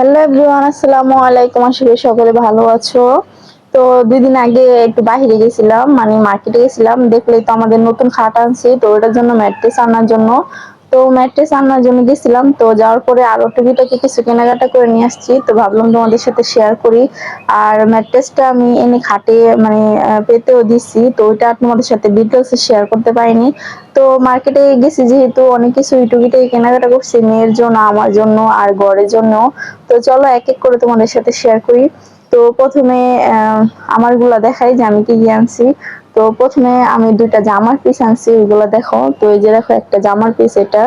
Hello everyone, আসসালামু আলাইকুম। আসলে সকলে ভালো আছো। তো দুই দিন আগে একটু বাহিরে গেছিলাম মানে মার্কেটে গেছিলাম। দেখলেই তো আমাদের নতুন খাট আনছি, তো ওটার জন্য ম্যাট্রেস আনার জন্য তো ম্যাট্রেস আনার জন্য গেছিলাম, তো যাওয়ার পরে আরও টুকিটাকি কিছু কেনাকাটা করে নিয়ে আসছি, তো ভাবলাম তোমাদের সাথে শেয়ার করি। আর ম্যাট্রেসটা আমি এনে খাটে মানে পেতেও তো ওইটা তোমাদের সাথে ডিটেলসে শেয়ার করতে পারিনি। তো মার্কেটে গেছি যেহেতু অনেক কিছু টুকিটাকি কেনাকাটা করছি, মেয়ের জন্য, আমার জন্য, আর ঘরের জন্য। তো চলো এক এক করে তোমাদের সাথে শেয়ার করি। তো প্রথমে আমারগুলা দেখাই যে আমি কি আনছি। তো প্রথমে আমি দুইটা জামার পিস আনছি ওইগুলো দেখো। তো এই যে দেখো, একটা জামার পিস এটা।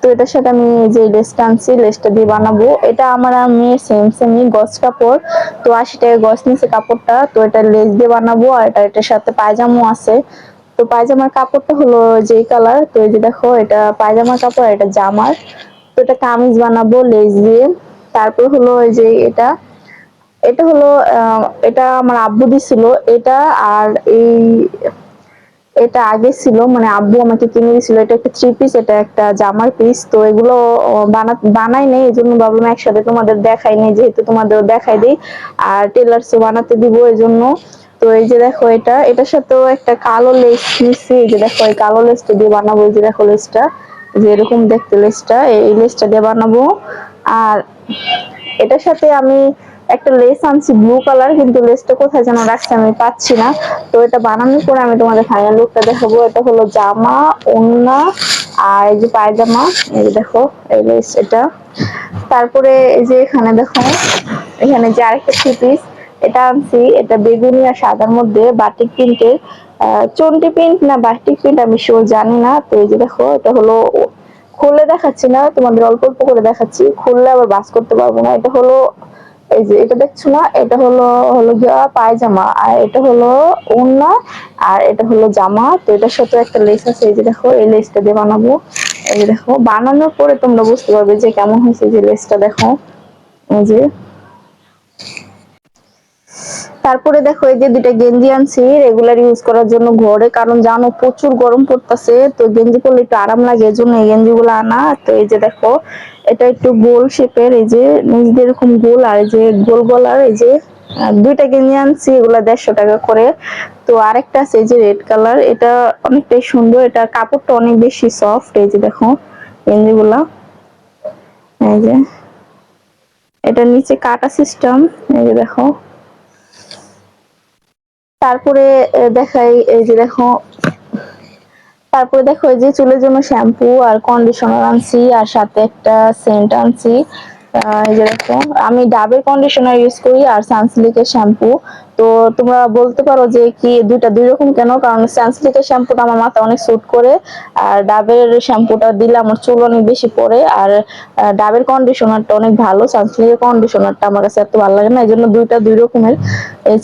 তো এটার সাথে আমি যে লেসটা আনছি লেসটা দিয়ে বানাবো। এটা আমার মেয়ের সেম সেমই গজ কাপড়। তো আশি টাকা গজ নিচে কাপড়টা। তো এটা লেস দিয়ে বানাবো, আর এটা এটার সাথে পায়জামো আছে। তো পায়জামার কাপড়টা হলো যে কালার তো এই যে দেখো, এটা পায়জামার কাপড় এটা জামার। তো এটা কামিজ বানাবো লেস দিয়ে। তারপর হলো এই যে এটা। এটা হলো এটা আমার আব্বু দিছিল, এটা আর এই, এটা আগে ছিল মানে আব্বু আমাকে কিনে দিয়েছিল এটা একটা থ্রি পিস এটা একটা জামার পিস তো এগুলো বানাই নেই এই জন্য ভাবলাম একসাথে তোমাদের দেখাই নেই, যেহেতু তোমাদের দেখাই দিই, আর টেলার্সও বানাতে দিব এই জন্য তো এই যে দেখো এটা, এটার সাথেও একটা কালো লেস নিচ্ছি এই যে দেখো, এই কালো লেসটা দিয়ে বানাবো, এই যে দেখো লেসটা যে এরকম দেখতে লেসটা এই লেসটা দিয়ে বানাবো। আর এটার সাথে আমি একটা লেস আনছি ব্লু কালার কিন্তু লেসটা কোথায় যেন রাখছি আমি পাচ্ছি না। তো এটা বানানোর পরে আমি তোমাদের ফাইনাল লুকটা দেখাবো। এটা হলো জামা ওন্না আর এই যে পায়জামা, এই দেখো, এই লেস এটা। তারপরে এই যে এখানে দেখো, এখানে যে আরেকটা থ্রি পিস এটা আনছি। এটা বেগুনি আর সাদার মধ্যে বাটিক প্রিন্টের চন্টি প্রিন্ট না বাটিক প্রিন্ট আমি শিওর জানি না। তো এই যে দেখো, এটা হলো খুলে দেখাচ্ছি না, তোমাদের অল্প অল্প করে দেখাচ্ছি। খুললে আবার বাস করতে পারব না। এটা হলো এই যে এটা দেখছ না, এটা হলো হলো গিয়া পায়জামা, আর এটা হলো ওড়না, আর এটা হলো জামা। তো এটার সাথে একটা লেস আছে, এই যে দেখো, এই লেসটা দিয়ে বানাবো। এই যে দেখো, বানানোর পরে তোমরা বুঝতে পারবে যে কেমন হয়েছে যে লেসটা দেখো। এই যে। তারপরে দেখো এই যে দুইটা গেঞ্জি আনছি রেগুলার ইউজ করার জন্য ঘরে, কারণ জানো প্রচুর গরম পড়তেছে, তো গেঞ্জি পরলে একটু আরাম লাগে এই জন্য এই গেঞ্জি গুলো আনা। তো এই যে দেখো, এটা একটু গোল শেপের এই যে নিচ দিয়ে এরকম গোল, আর এই যে গোল গলার, এই যে দুইটা গেঞ্জি আনছি, এগুলা দেড়শো টাকা করে। তো আরেকটা আছে এই যে রেড কালার এটা অনেকটাই সুন্দর, এটা কাপড়টা অনেক বেশি সফট এই যে দেখো গেঞ্জি গুলা এই যে, এটা নিচে কাটা সিস্টেম এই যে দেখো। তারপরে দেখাই এই যে দেখো, তারপরে দেখো এই যে চুলের জন্য শ্যাম্পু আর কন্ডিশনার আনছি আর সাথে একটা সেন্ট আনছি। এই যে দেখো, আমি ডাবের কন্ডিশনার ইউজ করি আর সানসিল্কের শ্যাম্পু। তো তোমরা বলতে পারো যে কি দুইটা দুই রকম কেন? কারণ সানসিল্কের শ্যাম্পুটা আমার মাথা অনেক স্যুট করে আর ডাবের শ্যাম্পুটা দিলে আমার চুল অনেক বেশি পড়ে আর ডাবের কন্ডিশনারটা অনেক ভালো। সানসিল্কের কন্ডিশনারটা আমার কাছে এত ভালো লাগে না এই জন্য দুইটা দুই রকমের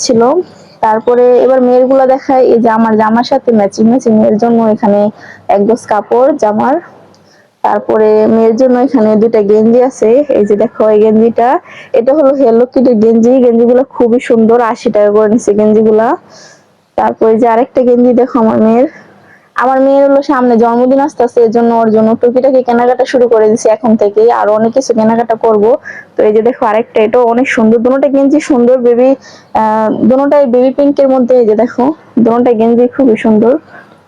ছিল। তারপরে এবার মেয়েরগুলো দেখায় এই যে আমার জামার সাথে ম্যাচিং ম্যাচিং এর জন্য এখানে এক গোছ কাপড় জামার। তারপরে মেয়ের জন্য এখানে দুইটা গেঞ্জি আছে, এই যে দেখো এই গেঞ্জিটা। এটা হলো হেলো কিটের গেঞ্জি গেঞ্জি গুলো খুবই সুন্দর, আশি টাকা করে নিচে গেঞ্জি গুলা তারপরে যে আরেকটা গেঞ্জি দেখো আমার মেয়ের। আমার মেয়ের হলো সামনে জন্মদিন আসতেছে এর জন্য ওর জন্য টুকিটাকি কেনাকাটা শুরু করে দিছি এখন থেকে আর অনেক কিছু কেনাকাটা করব। তো এই যে দেখো আরেকটা এটা অনেক সুন্দর দুটোটা গেঞ্জি সুন্দর বেবি দুটোটাই বেবি পিঙ্কের মধ্যে, এই যে দেখো দুটোটা গেঞ্জি খুবই সুন্দর।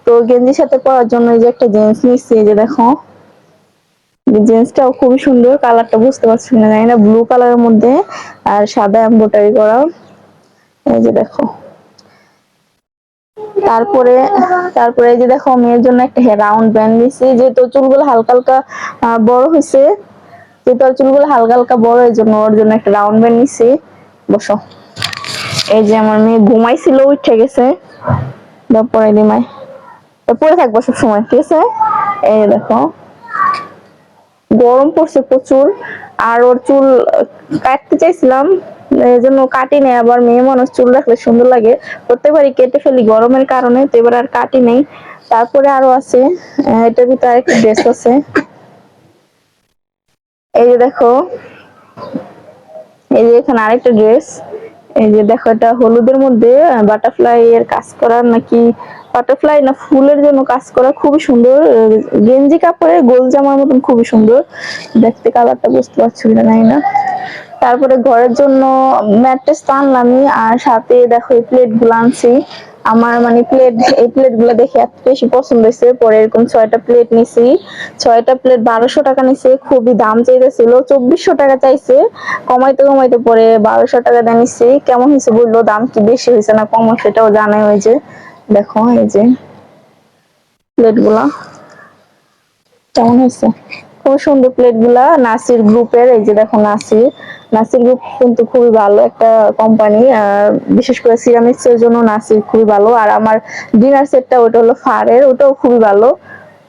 তো গেঞ্জির সাথে পরার জন্য এই যে একটা জিন্স নিচ্ছি, এই যে দেখো। জিন্সটাও খুবই সুন্দর, কালারটা বুঝতে পারছি না, জানি না ব্লু কালারের মধ্যে, আর সাদা এমব্রয়ডারি করা। এই যে দেখো। তারপরে তারপরে যে দেখো, মেয়ের জন্য একটা রাউন্ড ব্যান্ড দিছি। যেহেতু চুলগুলো হালকা হালকা বড় হয়েছে ওর চুলগুলো হালকা হালকা বড়, এই জন্য ওর জন্য একটা রাউন্ড ব্যান্ড নিছি। বসো। এই যে আমার মেয়ে ঘুমাইছিল, উঠে গেছে। পরে দিমাই তো পরে থাকব সব সময়, ঠিক আছে? এই দেখো। গরম পড়ছে প্রচুর। আর ওর চুল কাটতে চাইছিলাম। এই জন্য কাটি নেই, আবার মেয়ে মানুষ চুল রাখলে সুন্দর লাগে। প্রত্যেকবারই কেটে ফেলি গরমের কারণে, তো এবার আর কাটি নেই। তারপরে আরও আছে ভিতরে আরেকটা ড্রেস আছে। এই যে দেখো, এই যে এখানে আরেকটা ড্রেস। এই যে দেখো, এটা হলুদের মধ্যে বাটারফ্লাই এর কাজ করা নাকি বাটারফ্লাই না ফুলের জন্য কাজ করা, খুবই সুন্দর। গেঞ্জি কাপড়ের গোল জামার মতন খুবই সুন্দর। দেখতে কালারটা বুঝতে পারছি না না। তারপরে ঘরের জন্য ম্যাট্রেস তো আনলামই, আর সাথে দেখো এই প্লেটগুলো আনছি। আমার মানে প্লেট এই প্লেটগুলো দেখে এত বেশি পছন্দ হয়েছে। পরে এরকম ছয়টা প্লেট নিছি। ছয়টা প্লেট বারোশো টাকা নিছে, খুবই দাম চাইতেছিল। চব্বিশশো টাকা চাইছে। কমাইতে কমাইতে পরে বারোশো টাকা দিয়ে নিছি। কেমন হয়েছে বলল? দাম কি বেশি হয়েছে না কম সেটাও জানাই হয়েছে। দেখো, এই যে প্লেটগুলা। কেমন হয়েছে? খুব সুন্দর প্লেটগুলা। নাসির গ্রুপের এই যে দেখো নাসির। নাসির গ্রুপ কিন্তু খুবই ভালো একটা কোম্পানি বিশেষ করে সিরামিক্স এর জন্য নাসির খুবই ভালো। আর আমার ডিনার সেটটা ওটা হলো ফারের, ওটাও খুবই ভালো।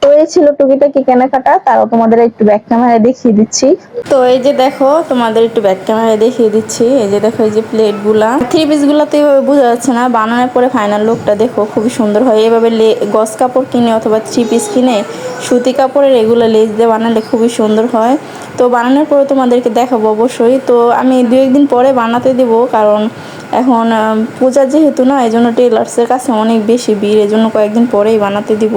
তো এই ছিল টুকিটাকি কেনাকাটা তারাও তোমাদের একটু ব্যাক ক্যামেরায় দেখিয়ে দিচ্ছি। তো এই যে দেখো, তোমাদের একটু ব্যাক ক্যামেরায় দেখিয়ে দিচ্ছি। এই যে দেখো, এই যে প্লেটগুলা থ্রি পিস গুলাতে এভাবে বোঝা যাচ্ছে না। বানানোর পরে ফাইনাল লুকটা দেখো, খুবই সুন্দর হয়। এভাবে গস কাপড় কিনে অথবা থ্রি পিস কিনে সুতি কাপড়ের এগুলো লেজ দিয়ে বানালে খুবই সুন্দর হয়। তো বানানোর পরে তোমাদেরকে দেখাবো অবশ্যই। তো আমি দু একদিন পরে বানাতে দেবো, কারণ এখন পূজা যেহেতু না এই জন্য টেলার্সের কাছে অনেক বেশি ভিড়। এই জন্য কয়েকদিন পরেই বানাতে দিব।